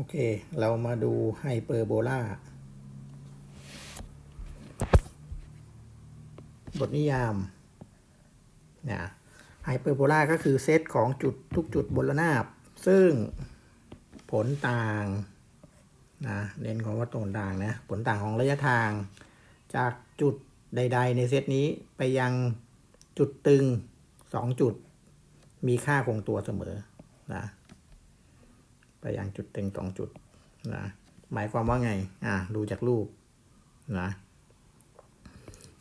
โอเค เรามาดูไฮเปอร์โบลาบทนิยามนะไฮเปอร์โบลาก็คือเซตของจุดทุกจุดบนระนาบ ซึ่งผลต่างนะเน้นของว่าตรงต่างนะผลต่างของระยะทาง จากจุดใด ๆ ในเซตนี้ไปยังจุดตึงสองจุด มีค่าคงตัวเสมอนะ ไปยังจุดตึงสองจุดนะหมายความว่าไงอ่าดูจากรูปนะ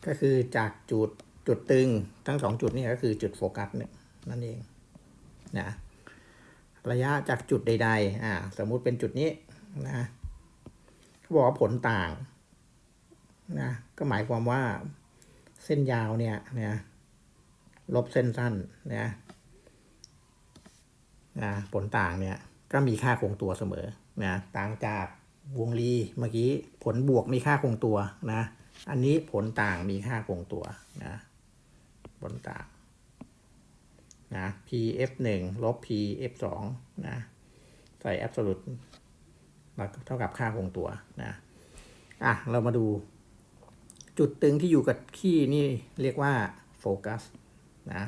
ก็คือจากจุดจุดตึงทั้งสองจุดนี่ก็คือจุดโฟกัสเนี่ยนั่นเองนะระยะจากจุดใดๆอ่าสมมุติเป็นจุดนี้นะเขาบอกว่าผลต่างนะก็หมายความว่าเส้นยาวเนี่ยนะลบเส้นสั้นนะนะผลต่างเนี่ย ก็มีค่าคงตัวเสมอนะต่างจากวงรีเมื่อกี้ผลบวกมีค่าคงตัวนะ อันนี้ผลต่างมีค่าคงตัวนะผลต่างนะ pf 1ลบ pf 2นะใส่ absolute เท่ากับค่าคงตัวนะอะเรามาดู จุดตึงที่อยู่กับขี้นี่เรียกว่าโฟกัสนะ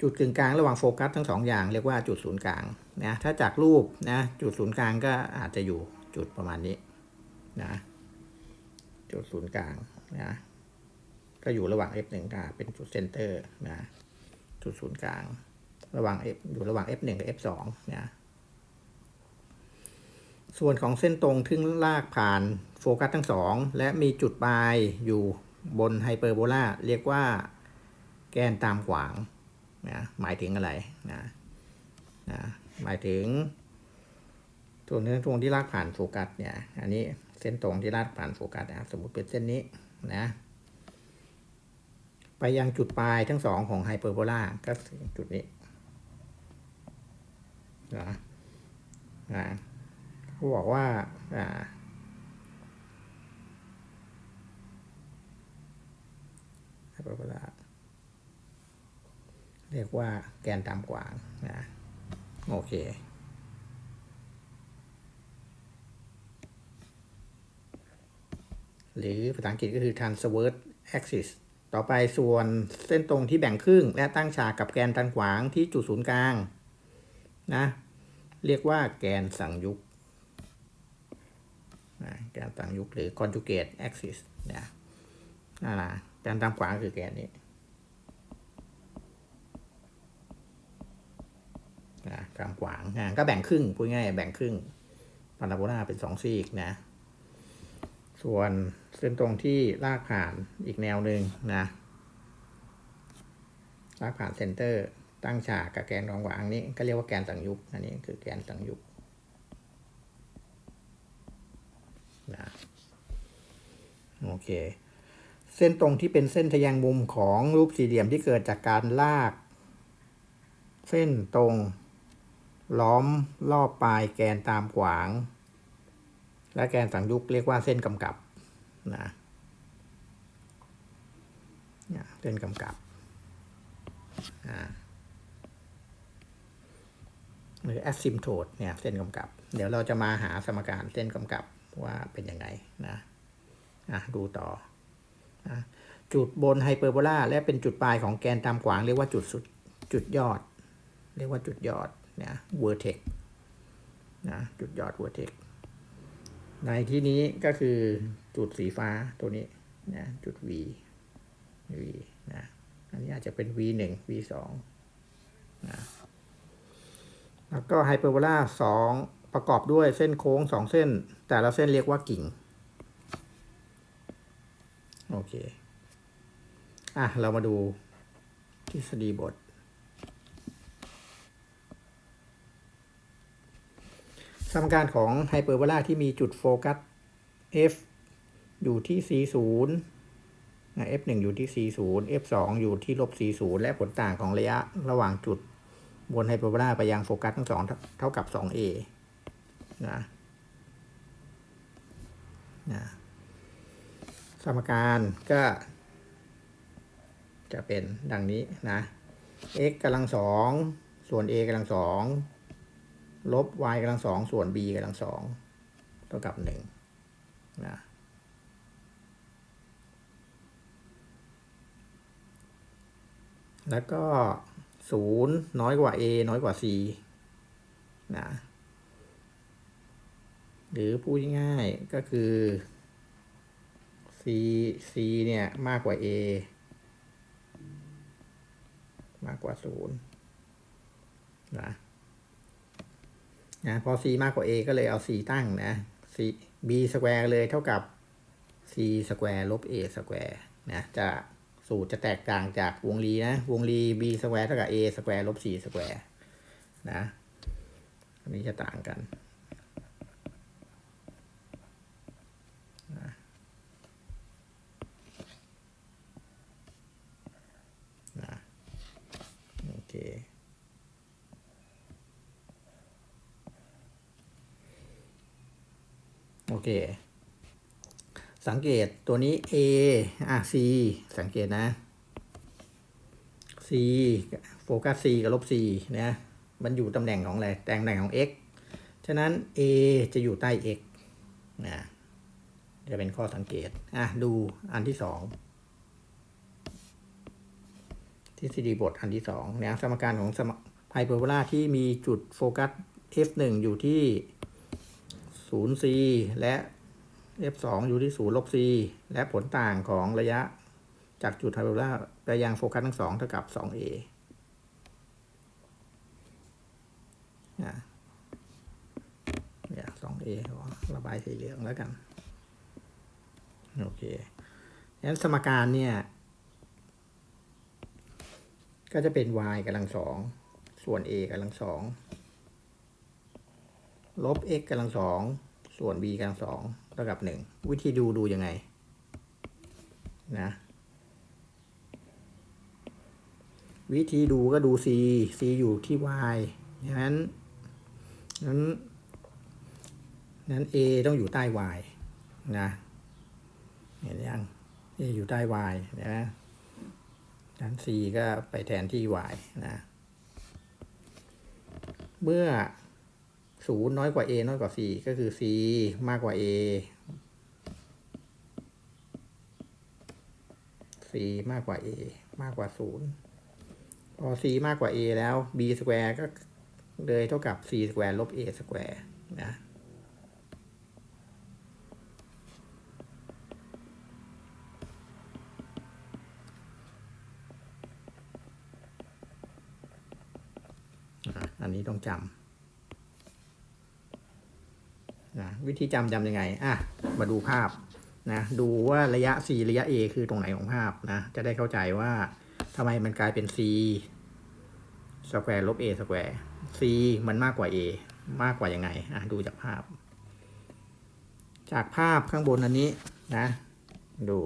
จุดกึ่งกลางระหว่างโฟกัสทั้งสองอย่างเรียกว่าจุดศูนย์กลาง นะถ้าจากรูปนะจุดศูนย์กลางก็อาจจะอยู่จุดประมาณนี้นะจุดศูนย์กลางนะก็อยู่ระหว่าง f1 กับเป็นจุดเซนเตอร์นะจุดศูนย์กลาง ระหว่าง f อยู่ระหว่าง f1 กับ f2 นะส่วนของเส้นตรงที่ลากผ่านโฟกัสทั้งสองและมีจุดปลายอยู่บนไฮเปอร์โบลาเรียกว่าแกนตามขวางนะหมายถึงอะไรนะนะ หมายถึงตัวนเนื้อตรงที่ลากผ่านโฟกัสเนี่ย อันนี้เส้นตรงที่ลากผ่านโฟกัสนะสมมติเป็นเส้นนี้นะ ไปยังจุดปลายทั้งสองของไฮเปอร์โบลาก็จุดนี้นะนะเขาบอกว่าอ่าไฮเปอร์โบลาเรียกว่าแกนตามกวางนะ โอเค หรือภาษาอังกฤษก็คือ transverse axis ต่อไปส่วนเส้นตรงที่แบ่งครึ่ง และตั้งฉากกับแกนตามขวางที่จุดศูนย์กลางนะเรียกว่าแกนสังยุกนะแกนสังยุกหรือ conjugate axis นะนั่นแหละแกนตามขวางคือแกนนี้ นะ กลางขวางนะก็แบ่งครึ่งพูดง่ายแบ่งครึ่งพาราโบลาเป็นสองซีกนะ ส่วนเส้นตรงที่ลากผ่านอีกแนวหนึ่งนะลากผ่านเซนเตอร์ ตั้งฉากกับแกนกลางขวางนี้ก็เรียกว่าแกนสังยุกอันนี้คือแกนสังยุกนะโอเค เส้นตรงที่เป็นเส้นทะแยงมุมของรูปสี่เหลี่ยมที่เกิดจากการลาก เส้นตรง ล้อมรอบปลายแกนตามขวาง และแกนสังยุกเรียกว่าเส้นกำกับนะเส้นกำกับหรือ asymptote เนี่ยเส้นกำกับ เดี๋ยวเราจะมาหาสมการเส้นกำกับว่าเป็นยังไงนะอะดูต่อนะจุดบนไฮเปอร์โบลาและเป็นจุดปลายของแกนตามขวางเรียกว่าจุดสุดจุดยอด เรียกว่าจุดยอด นะ vertex นะจุดยอด vertex ในที่นี้ก็คือจุดสีฟ้าตัวนี้นะจุด v v นะอันนี้อาจจะเป็น v 1 v 2นะแล้วก็ไฮเปอร์โบลาสองประกอบด้วยเส้นโค้งสองเส้น แต่ละเส้นเรียกว่ากิ่ง โอเค อะ เรามาดูทฤษฎีบท สมการของไฮเปอร์โบลาที่มีจุดโฟกัส f อยู่ที่ c 0นะ f 1อยู่ที่ c 0 f 2อยู่ที่ลบ c 0และผลต่างของระยะระหว่างจุดบนไฮเปอร์โบลาไปยังโฟกัสทั้งสองเท่ากับ 2a นะนะสมการก็ จะเป็นดังนี้นะ x กำลังสองส่วน a กำลังสอง ลบ y กำลังสองส่วน b กำลังสองเท่ากับหนึ่งนะแล้วก็ศูนย์น้อยกว่า a น้อยกว่า c นะหรือพูดง่ายๆก็คือ c c เนี่ยมากกว่า a มากกว่าศูนย์นะ นะพอ c มากกว่า a ก็เลยเอา c ตั้งนะ c b สแควร์เลยเท่ากับ c สแควร์ลบ a สแควร์นะจะสูตรจะแตกต่างจากวงรีนะ วงรี b สแควร์เท่ากับ a สแควร์ลบ c สแควร์นะอันนี้จะต่างกันนะนะโอเค โอเค สังเกตตัวนี้ A อะ C สังเกตนะ C โฟกัส C กับลบ C นะมันอยู่ตำแหน่งของอะไรตำแหน่งของ x ฉะนั้น A จะอยู่ใต้ x นะจะเป็นข้อสังเกต อะ ดูอันที่สองทฤษฎีบทอันที่สองนี่ยสมการของสมไฮเปอร์โบลาที่มีจุดโฟกัส f1 อยู่ที่ 0c และ f2 อยู่ที่0ลบ c และผลต่างของระยะจากจุดไฮเปอร์โบลาไปยังโฟกัสทั้งสองเท่ากับ 2a นะเนี่ย 2a ขอระบายสีเหลืองแล้วกัน โอเคงั้นสมการเนี่ย ก็จะเป็น y กำลังสอง ส่วน a กำลังสอง ลบ x กำลังสอง ส่วน b กำลังสองเท่ากับหนึ่งวิธีดูดูยังไงนะวิธีดูก็ดู c c อยู่ที่ y ฉะนั้นนั้นนั้น a ต้องอยู่ใต้ y นะเห็นยัง a อยู่ใต้ y นะนั้น c ก็ไปแทนที่ y นะ เมื่อ ศูนย์น้อยกว่า a น้อยกว่า c ก็คือ c มากกว่า a c มากกว่า a มากกว่าศูนย์พอ c มากกว่า a แล้ว b สแควร์ก็เลยเท่ากับ c สแควร์ลบ a สแควร์นะอะอันนี้ต้องจำนะ วิธีจำจำยังไงอะมาดูภาพนะดูว่าระยะ c ระยะ a คือตรงไหนของภาพนะจะได้เข้าใจว่าทำไมมันกลายเป็น c สแควร์ลบ a สแควร์ c มันมากกว่า a มากกว่ายังไงอะดูจากภาพ จากภาพข้างบนอันนี้นะ ดู